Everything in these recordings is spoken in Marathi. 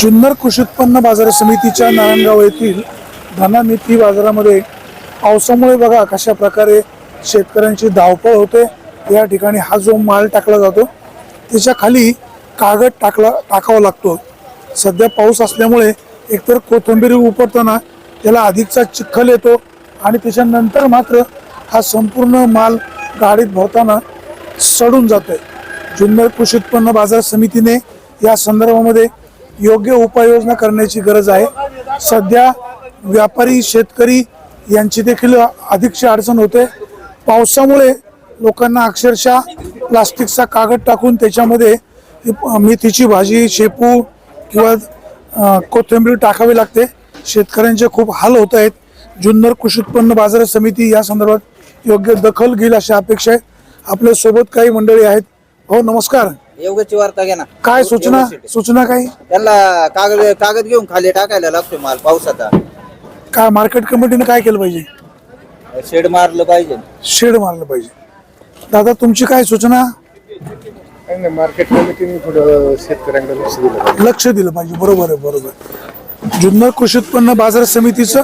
जुन्नर कृषी उत्पन्न बाजार समितीच्या नारायणगाव येथील धना बाजारामध्ये पावसामुळे बघा कशा प्रकारे शेतकऱ्यांची धावपळ होते. या ठिकाणी हा जो माल टाकला जातो त्याच्याखाली कागद टाकला टाकावा लागतो. सध्या पाऊस असल्यामुळे एकतर कोथिंबीर उपरताना त्याला अधिकचा चिखल येतो आणि त्याच्यानंतर मात्र हा संपूर्ण माल गाडीत भरताना सडून जातोय. जुन्नर कृषी उत्पन्न बाजार समितीने या संदर्भामध्ये योग्य उपाययोजना करण्याची गरज आहे. सध्या व्यापारी शेतकरी यांची देखील अधिकशी अडचण होते. पावसामुळे लोकांना अक्षरशः प्लास्टिकचा कागद टाकून त्याच्यामध्ये मेथीची भाजी शेपू किंवा कोथिंबीर टाकावी लागते. शेतकऱ्यांचे खूप हाल होत आहेत. जुन्नर कृषी उत्पन्न बाजार समिती या संदर्भात योग्य दखल घेईल अशी अपेक्षा आहे. आपल्यासोबत काही मंडळी आहेत. हो नमस्कार. योगाची वार्ता घ्या ना. काय सूचना. सूचना काय? त्यांना कागद कागद घेऊन खाली टाकायला लागतो माल पावसाचा. काय मार्केट कमिटीने काय केलं पाहिजे? शेड मारलं पाहिजे. शेड मारलं पाहिजे. दादा तुमची काय सूचना? काही नाही मार्केट कमिटीने थोडं शेतकऱ्यांकडे लक्ष दिलं पाहिजे. लक्ष दिलं पाहिजे. बरोबर आहे बरोबर जुन्नर कृषी उत्पन्न बाजार समितीचं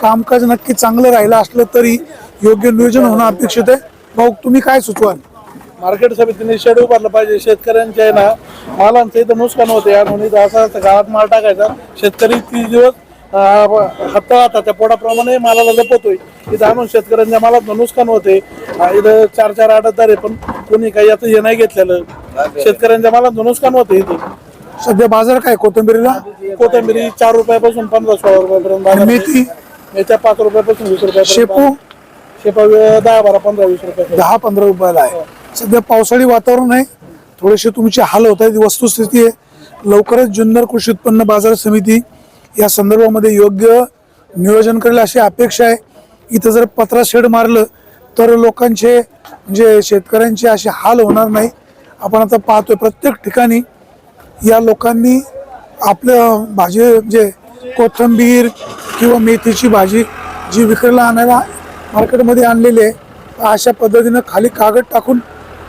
कामकाज नक्की चांगलं राहिलं असलं तरी योग्य नियोजन होणं अपेक्षित आहे. भाऊ तुम्ही काय सुचवाल? मार्केट समितीने शेड उभारलं पाहिजे. शेतकऱ्यांचे आहे ना मालांचं इथं नुकसान होते. आणि इथं असं गावात माल टाकायचा. शेतकरी तीस दिवस हप्ता त्या पोटाप्रमाणे मालाला जपतोय इथं आणून शेतकऱ्यांच्या मालात नुकसान होते इथं चार चार आठ आहे पण कोणी काही याचं हे नाही घेतलेलं. शेतकऱ्यांच्या मालात नुकसान होते इथं. सध्या बाजार काय कोथिंबीरीला? कोथिंबिरी चार रुपयापासून पंधरा सोळा रुपयापर्यंत. मेथी? मेथ्या पाच रुपयापासून वीस रुपयापर्यंत शेपू? शेपा दहा बारा पंधरा वीस रुपये दहा पंधरा रुपयाला आहे. सध्या पावसाळी वातावरण आहे. थोडेसे तुमचे हाल होत आहेत वस्तुस्थिती आहे. लवकरच जुन्नर कृषी उत्पन्न बाजार समिती या संदर्भामध्ये योग्य नियोजन करेल अशी अपेक्षा आहे. इथं जर पत्रा शेड मारलं तर लोकांचे म्हणजे शेतकऱ्यांचे असे हाल होणार नाही. आपण आता पाहतोय प्रत्येक ठिकाणी या लोकांनी आपलं भाजी म्हणजे कोथिंबीर किंवा मेथीची भाजी जी विक्रीला आणायला मार्केटमध्ये आणलेली आहे अशा पद्धतीनं खाली कागद टाकून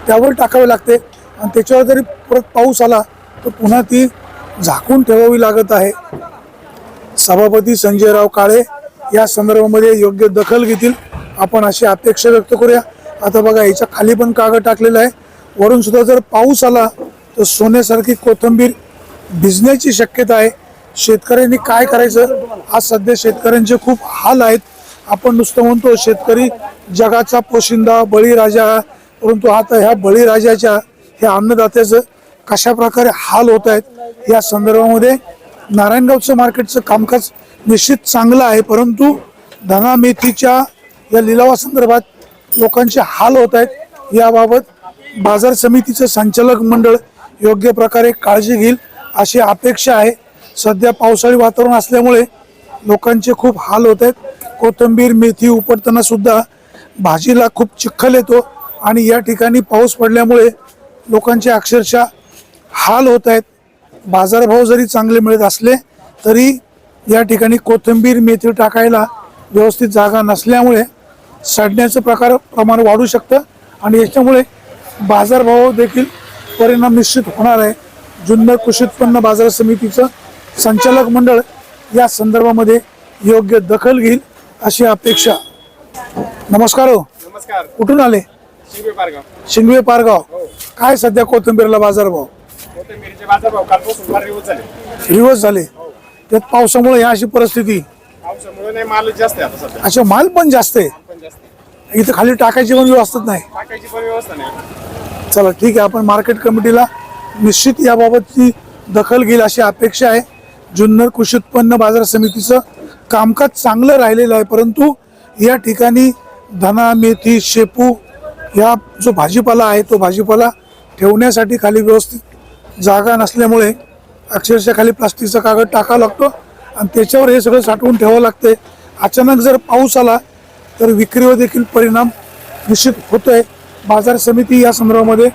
त्यावर टाकावे लागते. आणि त्याच्यावर जरी परत पाऊस आला तर पुन्हा ती झाकून ठेवावी लागत आहे. सभापती संजयराव काळे या संदर्भामध्ये योग्य दखल घेतील. आपण अशी अपेक्षा व्यक्त करूया. आता बघा याच्या खाली पण कागद टाकलेला आहे. वरून सुद्धा जर पाऊस आला तर सोन्यासारखी कोथिंबीर भिजण्याची शक्यता आहे. शेतकऱ्यांनी काय करायचं? आज सध्या शेतकऱ्यांचे खूप हाल आहेत. आपण नुसतं म्हणतो शेतकरी जगाचा पोशिंदा बळीराजा परंतु आता ह्या बळीराजाच्या ह्या अन्नदात्याचं कशा प्रकारे हाल होत आहेत या संदर्भामध्ये नारायणगावचं मार्केटचं कामकाज निश्चित चांगलं आहे परंतु धनामेथीच्या या लिलावासंदर्भात लोकांचे हाल होत आहेत याबाबत बाजार समितीचं संचालक मंडळ योग्य प्रकारे काळजी घेईल अशी अपेक्षा आहे. सध्या पावसाळी वातावरण असल्यामुळे लोकांचे खूप हाल होत आहेत कोथिंबीर मेथी उपटताना सुद्धा भाजीला खूप चिखल येतो. आणि या ठिकाणी पाऊस पडल्यामुळे लोकांचे अक्षरशः हाल होत आहेत. बाजारभाव जरी चांगले मिळत असले तरी या ठिकाणी कोथिंबीर मेथी टाकायला व्यवस्थित जागा नसल्यामुळे सडण्याचं प्रकार प्रमाण वाढू शकतं आणि याच्यामुळे बाजारभाव देखील परिणाम निश्चित होणार आहे. जुन्नर कृषी उत्पन्न बाजार समितीचं संचालक मंडळ या संदर्भामध्ये योग्य दखल घेईल अशी अपेक्षा. नमस्कार हो. नमस्कार. कुठून आले? शिंगवे पारगाव. पारगाव. काय सध्या कोथिंबीरला बाजारभाव? दिवस झाले. झाले. त्यात पावसामुळे ह्या अशी परिस्थिती. पावसामुळे नाही माल पण जास्त आहे. इथं खाली टाकायची पण व्यवस्था नाही. टाकायची पण व्यवस्था नाही. चला ठीक आहे. आपण मार्केट कमिटीला निश्चित याबाबतची दखल घेईल अशी अपेक्षा आहे. जुन्नर कृषी उत्पन्न बाजार समितीचं कामकाज चांगलं राहिलेलं आहे परंतु या ठिकाणी धना मेथी शेपू या जो भाजीपाला आहे तो भाजीपाला ठेवण्यासाठी खाली व्यवस्थित जागा नसल्यामुळे अक्षरशः खाली प्लास्टिकचा कागद टाकावा लागतो आणि त्याच्यावर हे सगळं साठवून ठेवावं लागते. अचानक जर पाऊस आला तर विक्रीवर देखील परिणाम निश्चित आहे बाजार समिती या संदर्भामध्ये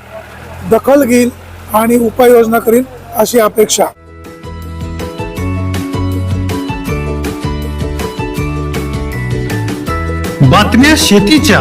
दखल घेईल आणि उपाययोजना करील अशी अपेक्षा. बातम्या शेतीच्या.